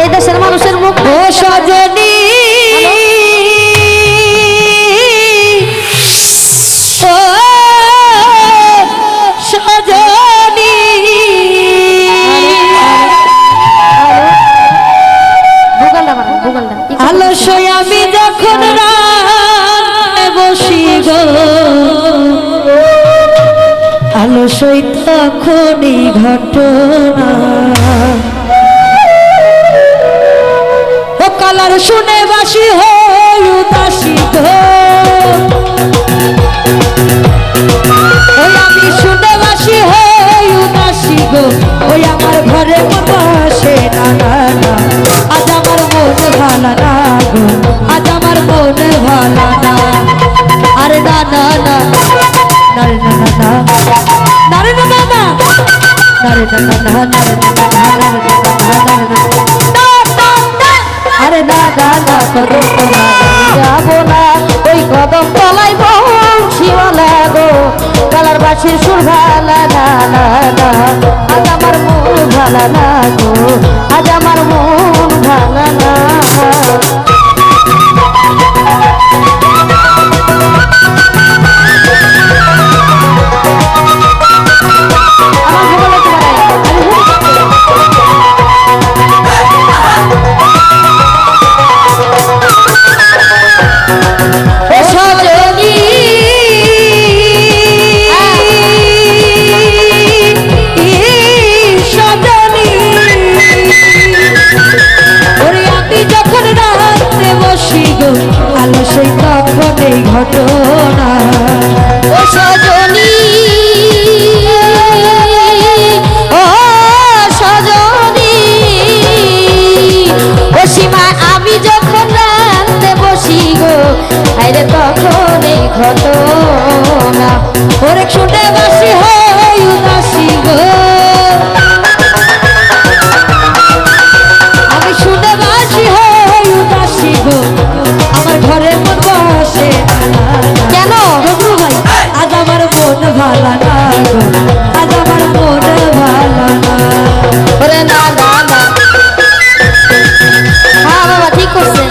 এই দেশের মানুষের মুখ ও সজনী। আলসই আমি যখন বসি গো। আলসই তখনই ঘটনা। কালার শুনে বাসি হই উদাসী গো। ওই আমি শুনে বাসি হই উদাসী গো। ওই আমার ঘরে মতো না না না। আজ আমার মন ভালো না গো। আজ আমার মন ভালো না। আরে না না না। না রে, না না না। না রে, না না না। না রে, না না না না রে না না না না। ভালা গো আজ আমার মন এই ঘটনা। ওরে শুনে বাসি হই উদাসী গো। আমি শুনে বাসি হই উদাসী গো। আমার ঘরের মন বসে কেন? রঘু ভাই আজ আমার মন ভালা না গো। আজ আমার মন ভালা না। ওরে না না না। হ্যাঁ বাবা ঠিক করছেন।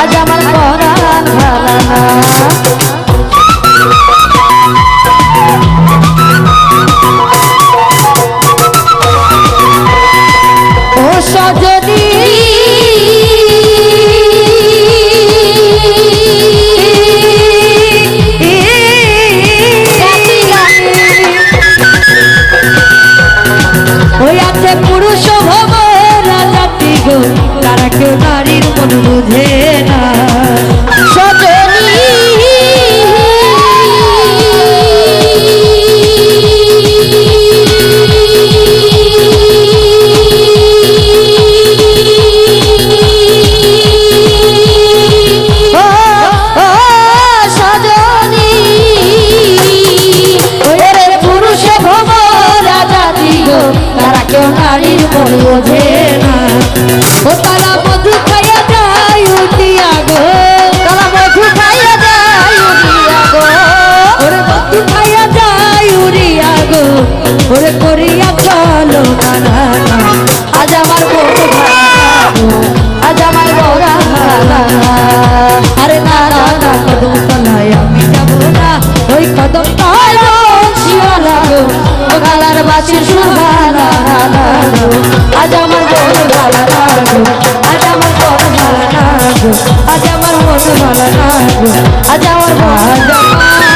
আজ আমার tonali mori odena Otala ভালা গো আজ আমার